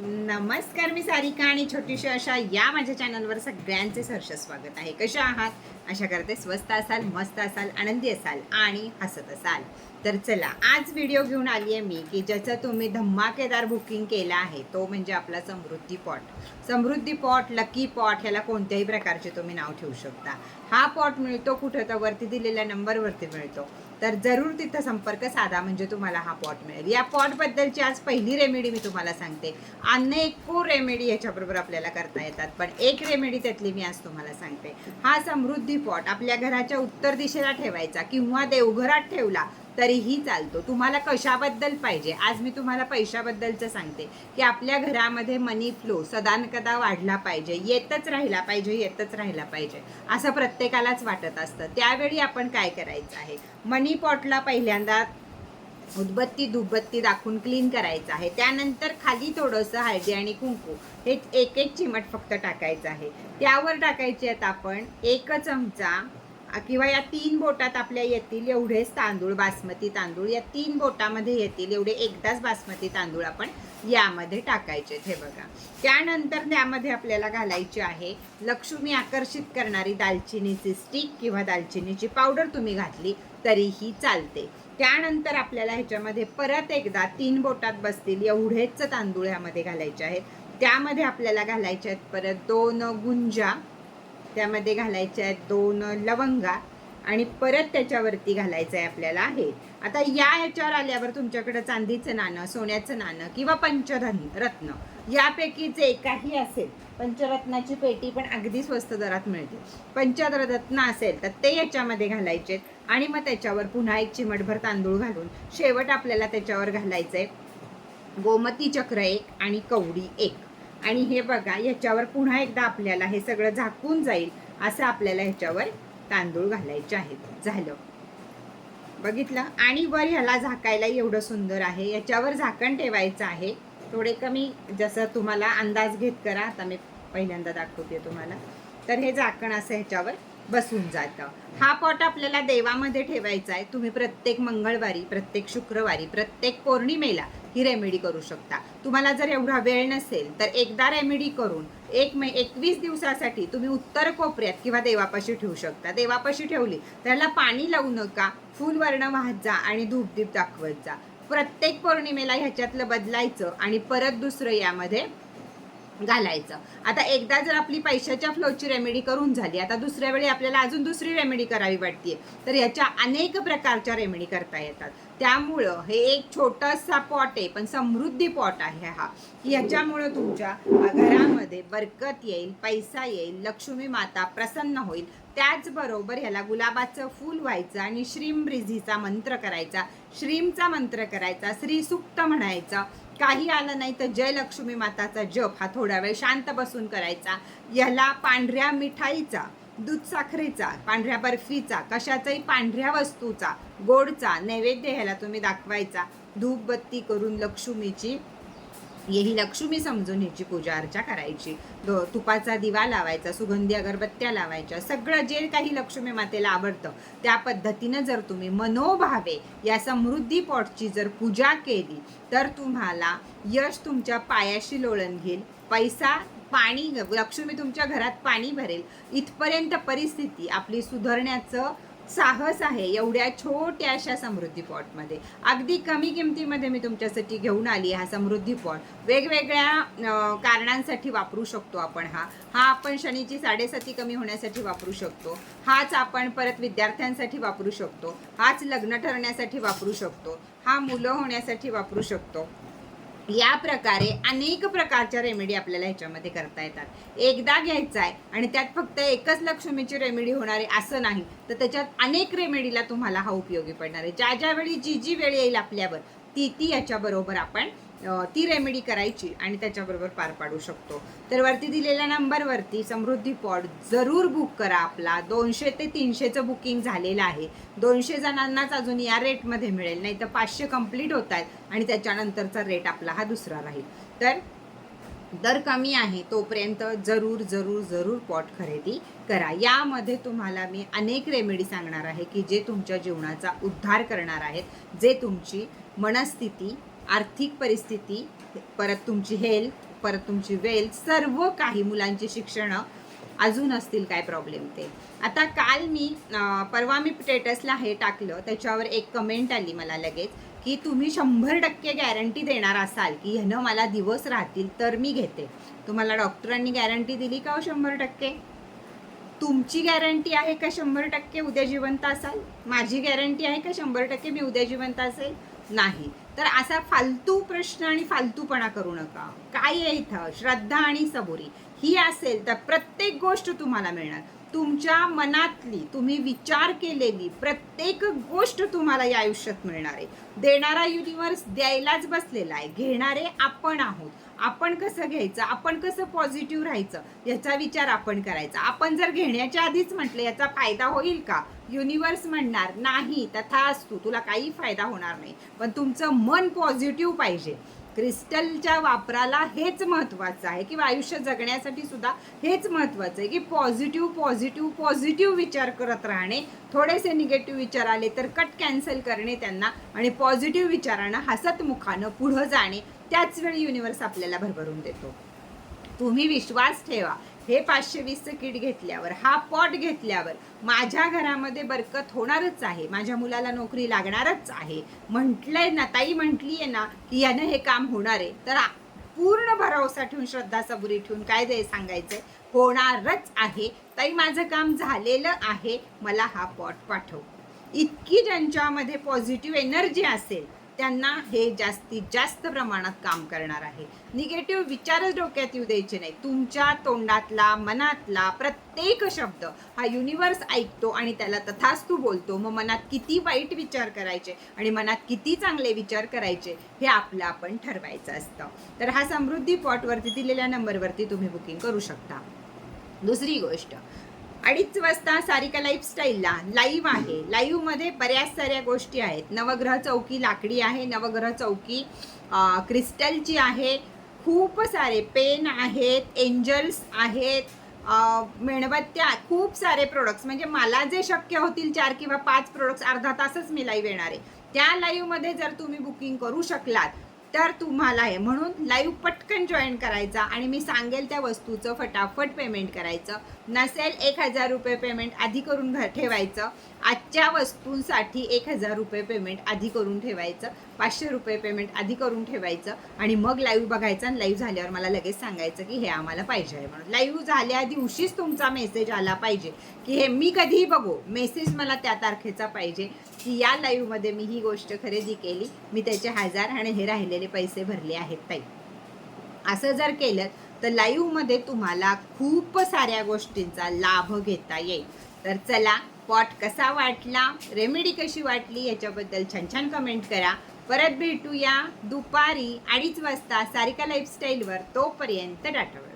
नमस्कार मी सारिका आणि छोटीशी अशा या माझ्या चॅनलवर सगळ्यांचे सहर्ष स्वागत आहे. कशा आहात? अशा करते स्वस्त असाल मस्त असाल आनंदी असाल आणि हसत असाल. तर चला आज व्हिडिओ घेऊन आली आहे मी की ज्याचं तुम्ही धमाकेदार बुकिंग केलं आहे तो म्हणजे आपला Samruddhi pot Samruddhi pot lucky pot ह्याला कोणत्याही प्रकारचे तुम्ही नाव ठेवू शकता. हा पॉट मिळतो कुठं तर वरती दिलेल्या नंबरवरती मिळतो. तर जरूर तिथं संपर्क साधा म्हणजे तुम्हाला हा पॉट मिळेल. या पॉटबद्दलची आज पहिली रेमेडी मी तुम्हाला सांगते. अनेको रेमेडी याच्याबरोबर आपल्याला करता येतात. पण एक रेमेडी त्यातली मी आज तुम्हाला सांगते. हा समृद्धी पॉट आपल्या घराच्या उत्तर दिशेला ठेवायचा किंवा देवघरात ठेवला तरीही चालतो. तुम्हाला कशाबद्दल पाहिजे? आज मी तुम्हाला पैशाबद्दलचं सांगते की आपल्या घरामध्ये मनी फ्लो सदानकदा वाढला पाहिजे. येतच राहिला पाहिजे येतच राहिला पाहिजे. असं प्रत्येकालाच वाटत असतं. त्यावेळी आपण काय करायचं आहे? मनी पॉटला पहिल्यांदा उदबत्ती दुबत्ती दाखवून क्लीन करायचं आहे. त्यानंतर खाली थोडंसं हळदी आणि कुंकू हे एक एक चिमट फक्त टाकायचं आहे. त्यावर टाकायची आहेत आपण एक चमचा किंवा या तीन बोटात आपल्या येतील एवढेच तांदूळ बासमती तांदूळ. या तीन बोटामध्ये येतील एवढे एकदाच बासमती तांदूळ आपण यामध्ये टाकायचे हे बघा. त्यानंतर त्यामध्ये आपल्याला घालायची आहे लक्ष्मी आकर्षित करणारी दालचिनीची स्टिक किंवा दालचिनीची पावडर तुम्ही घातली तरीही चालते. त्यानंतर आपल्याला ह्याच्यामध्ये परत एकदा तीन बोटात बसतील एवढेच तांदूळ ह्यामध्ये घालायचे आहेत. त्यामध्ये आपल्याला घालायचे आहेत परत दोन गुंजा. त्यामध्ये घालायच्या आहेत दोन लवंगा आणि परत त्याच्यावरती घालायचं आहे आपल्याला हे. आता या ह्याच्यावर आल्यावर तुमच्याकडे चांदीचं नाणं सोन्याचं नाणं किंवा पंचधन रत्न यापैकी जे काही असेल. पंचरत्नाची पेटी पण अगदी स्वस्त दरात मिळते. पंचरत्न असेल तर ते याच्यामध्ये घालायचे आणि मग त्याच्यावर पुन्हा एक चिमटभर तांदूळ घालून शेवट आपल्याला त्याच्यावर घालायचं आहे गोमती चक्र एक आणि कवडी एक. आणि हे बघा ह्याच्यावर पुन्हा एकदा आपल्याला हे सगळं झाकून जाईल असं आपल्याला ह्याच्यावर तांदूळ घालायचे आहेत. झालं. बघितलं? आणि वर ह्याला झाकायला एवढं सुंदर आहे. याच्यावर झाकण ठेवायचं आहे. थोडे कमी जसं तुम्हाला अंदाज घेत करा. आता मी पहिल्यांदा दाखवते तुम्हाला. तर हे झाकण असं ह्याच्यावर बसून जातं. हा पॉट आपल्याला देवामध्ये ठेवायचा आहे. तुम्ही प्रत्येक मंगळवारी प्रत्येक शुक्रवारी प्रत्येक पौर्णिमेला ही रेमेडी करू शकता. तुम्हाला जर एवढा वेळ नसेल तर एकदा रेमेडी करून एक मे एकवीस दिवसासाठी तुम्ही उत्तर कोपऱ्यात किंवा देवापाशी ठेवू शकता. देवापाशी ठेवली त्याला पाणी लावू नका फुलवर्ण वाहत जा आणि धूपदीप दाखवत जा. प्रत्येक पौर्णिमेला ह्याच्यातलं बदलायचं आणि परत दुसरं यामध्ये घालायचं. आता एकदा जर आपली पैशाच्या फ्लोची रेमेडी करून झाली आता दुसऱ्या वेळी आपल्याला अजून दुसरी रेमेडी करावी वाटते तर याच्या अनेक प्रकारच्या रेमेडी करता येतात. त्यामुळं हे एक छोटासा पॉट आहे पण समृद्धी पॉट आहे हा. याच्यामुळं तुमच्या घरामध्ये बरकत येईल पैसा येईल लक्ष्मी माता प्रसन्न होईल. त्याचबरोबर ह्याला गुलाबाचं फूल व्हायचं आणि श्रीम ब्रिझीचा मंत्र करायचा. श्रीमचा मंत्र करायचा श्री सुक्त म्हणायचा. काही आलं नाही तर जयलक्ष्मी माताचा जप हा थोडा वेळ शांत बसून करायचा. याला पांढऱ्या मिठाईचा दूध साखरेचा पांढऱ्या बर्फीचा कशाचाही पांढऱ्या वस्तूचा गोडचा नैवेद्य ह्याला तुम्ही दाखवायचा. धूप बत्ती करून लक्ष्मीची ही लक्ष्मी समजून ह्याची पूजा अर्चा करायची. दो तुपाचा दिवा लावायचा सुगंधी अगरबत्त्या लावायच्या सगळं जे काही लक्ष्मी मातेला आवडतं त्या पद्धतीनं जर तुम्ही मनोभावे या समृद्धी पॉटची जर पूजा केली तर तुम्हाला यश तुमच्या पायाशी लोळण घेईल. पैसा पाणी लक्ष्मी तुमच्या घरात पाणी भरेल. इथपर्यंत परिस्थिती आपली सुधारण्याचं साहस आहे एवढ्या छोट्याशा समृद्धी पॉटमध्ये. अगदी कमी किमतीमध्ये मी तुमच्यासाठी घेऊन आली हा समृद्धी पॉट. वेगवेगळ्या कारणांसाठी वापरू शकतो आपण हा. हा आपण शनीची साडेसाती कमी होण्यासाठी वापरू शकतो. हाच आपण परत विद्यार्थ्यांसाठी वापरू शकतो. हाच लग्न ठरण्यासाठी वापरू शकतो. हा मुलं होण्यासाठी वापरू शकतो. या प्रकारे अनेक प्रकारच्या रेमेडी आपल्याला ह्याच्यामध्ये करता येतात. एकदा घ्यायचा आहे आणि त्यात फक्त एकच लक्ष्मीची रेमेडी होणार आहे असं नाही तर त्याच्यात अनेक रेमेडीला तुम्हाला हा उपयोगी पडणार आहे. ज्या ज्या वेळी जी जी वेळ येईल आपल्यावर ती ती याच्याबरोबर आपण ती रेमेडी करायची आणि त्याच्याबरोबर पार पाडू शकतो. तर वरती दिलेल्या नंबरवरती समृद्धी पॉड जरूर बुक करा आपला. दोनशे ते तीनशेचं बुकिंग झालेलं आहे. दोनशे जणांनाच अजून या रेटमध्ये मिळेल. नाही तर पाचशे कंप्लीट होत आहेत आणि त्याच्यानंतरचा रेट आपला हा दुसरा राहील. तर दर कमी आहे तोपर्यंत जरूर जरूर जरूर पॉट खरेदी करा. यामध्ये तुम्हाला मी अनेक रेमेडी सांगणार आहे की जे तुमच्या जीवनाचा उद्धार करणार आहेत जे तुमची मनस्थिती आर्थिक परिस्थिती परत तुमची हेल्थ परत तुमची वेल्थ सर्व काही मुलांची शिक्षणं अजून असतील काय प्रॉब्लेम ते. आता काल मी परवा मी स्टेटसला हे टाकलं त्याच्यावर एक कमेंट आली मला लगेच. की तुम्ही शंभर टक्के गॅरंटी देणार असाल की ह्यानं मला दिवस राहतील तर मी घेते. तुम्हाला डॉक्टरांनी गॅरंटी दिली का हो शंभर टक्के? तुमची गॅरंटी आहे का शंभर टक्के उद्या जिवंत असाल? माझी गॅरंटी आहे का शंभर टक्के मी उद्या जिवंत असेल? नाही. तर असा फालतू प्रश्न आणि फालतूपणा करू नका. काय आहे इथं? श्रद्धा आणि सबुरी. ही असेल तर प्रत्येक गोष्ट तुम्हाला मिळणार. तुमच्या मनातली तुम्ही विचार केलेली प्रत्येक गोष्ट तुम्हाला या आयुष्यात मिळणार आहे. देणारा युनिव्हर्स द्यायलाच बसलेला आहे. घेणारे आपण आहोत. आपण कसं घ्यायचं? आपण कसं पॉझिटिव्ह राहायचं? याचा विचार आपण करायचा. आपण जर घेण्याच्या आधीच म्हटलं याचा फायदा होईल का? युनिव्हर्स म्हणणार नाही तथा असतो. तुला काही फायदा होणार नाही. पण तुमचं मन पॉझिटिव्ह पाहिजे. क्रिस्टलच्या वापराला हेच महत्त्वाचं आहे किंवा आयुष्य जगण्यासाठी सुद्धा हेच महत्त्वाचं आहे की पॉझिटिव्ह पॉझिटिव्ह पॉझिटिव्ह विचार करत राहणे. थोडेसे निगेटिव्ह विचार आले तर कट कॅन्सल करणे त्यांना आणि पॉझिटिव्ह विचारानं हसतमुखानं पुढं जाणे. त्याच वेळी युनिवर्स आपल्याला भरभरून देतो. तुम्ही विश्वास ठेवा. हे पाचशे वीसचं किट घेतल्यावर हा पॉट घेतल्यावर माझ्या घरामध्ये बरकत होणारच आहे. माझ्या मुलाला नोकरी लागणारच आहे. म्हटलंय ना ताई म्हटली आहे ना की यानं हे काम होणार. आहे तर पूर्ण भरवसा ठेवून श्रद्धा सबुरी ठेवून काय दे सांगायचंय? होणारच आहे. ताई माझं काम झालेलं आहे. मला हा पॉट पाठव. इतकी ज्यांच्यामध्ये पॉझिटिव्ह एनर्जी असेल त्यांना हे जास्तीत जास्त प्रमाणात काम करणार आहे. निगेटिव्ह विचारच डोक्यात येऊ द्यायचे नाही. तुमच्या तोंडातला मनातला प्रत्येक शब्द हा युनिवर्स ऐकतो आणि त्याला तथास्तू बोलतो. मग मनात किती वाईट विचार करायचे आणि मनात किती चांगले विचार करायचे हे आपलं आपण ठरवायचं असतं. तर हा समृद्धी पॉटवरती दिलेल्या नंबरवरती तुम्ही बुकिंग करू शकता. दुसरी गोष्ट अडीच वाजता सारिका लाईफस्टाईलला लाईव्ह आहे. लाईव्हमध्ये बऱ्याच साऱ्या गोष्टी आहेत. नवग्रह चौकी लाकडी आहे. नवग्रह चौकी क्रिस्टलची आहे. खूप सारे पेन आहेत एंजल्स आहेत मेणबत्त्या खूप सारे प्रोडक्ट्स म्हणजे मला जे शक्य होतील चार किंवा पाच प्रोडक्ट्स अर्धा तासच मी लाईव्ह येणार आहे. त्या लाईव्हमध्ये जर तुम्ही बुकिंग करू शकलात तर तुम्हाला आहे. म्हणून लाईव्ह पटकन जॉईन करायचा आणि मी सांगेल त्या वस्तूचं फटाफट पेमेंट करायचं. नसेल एक हजार रुपये पेमेंट आधी करून घर ठेवायचं. आजच्या वस्तूंसाठी एक हजार रुपये पेमेंट आधी करून ठेवायचं. पाचशे रुपये पेमेंट आधी करून ठेवायचं. आणि मग लाईव्ह बघायचं आणि लाईव्ह झाल्यावर मला लगेच सांगायचं की हे आम्हाला पाहिजे आहे म्हणून. लाईव्ह झाल्या दिवशीच तुमचा मेसेज आला पाहिजे की हे मी कधीही बघू. मेसेज मला त्या तारखेचा पाहिजे की या लाईव्हमध्ये मी ही गोष्ट खरेदी केली. मी त्याचे हजार आणि हे राहिलेले पैसे भरले आहेत ताई. असं जर केलं तर लाईव्हमध्ये तुम्हाला खूप साऱ्या गोष्टींचा लाभ घेता येईल. तर चला पॉट कसा वाटला रेमेडी कशी वाटली याच्याबद्दल छान छान कमेंट करा. परत भेटूया दुपारी अडीच वाजता सारिका लाईफस्टाईलवर तोपर्यंत डाटावर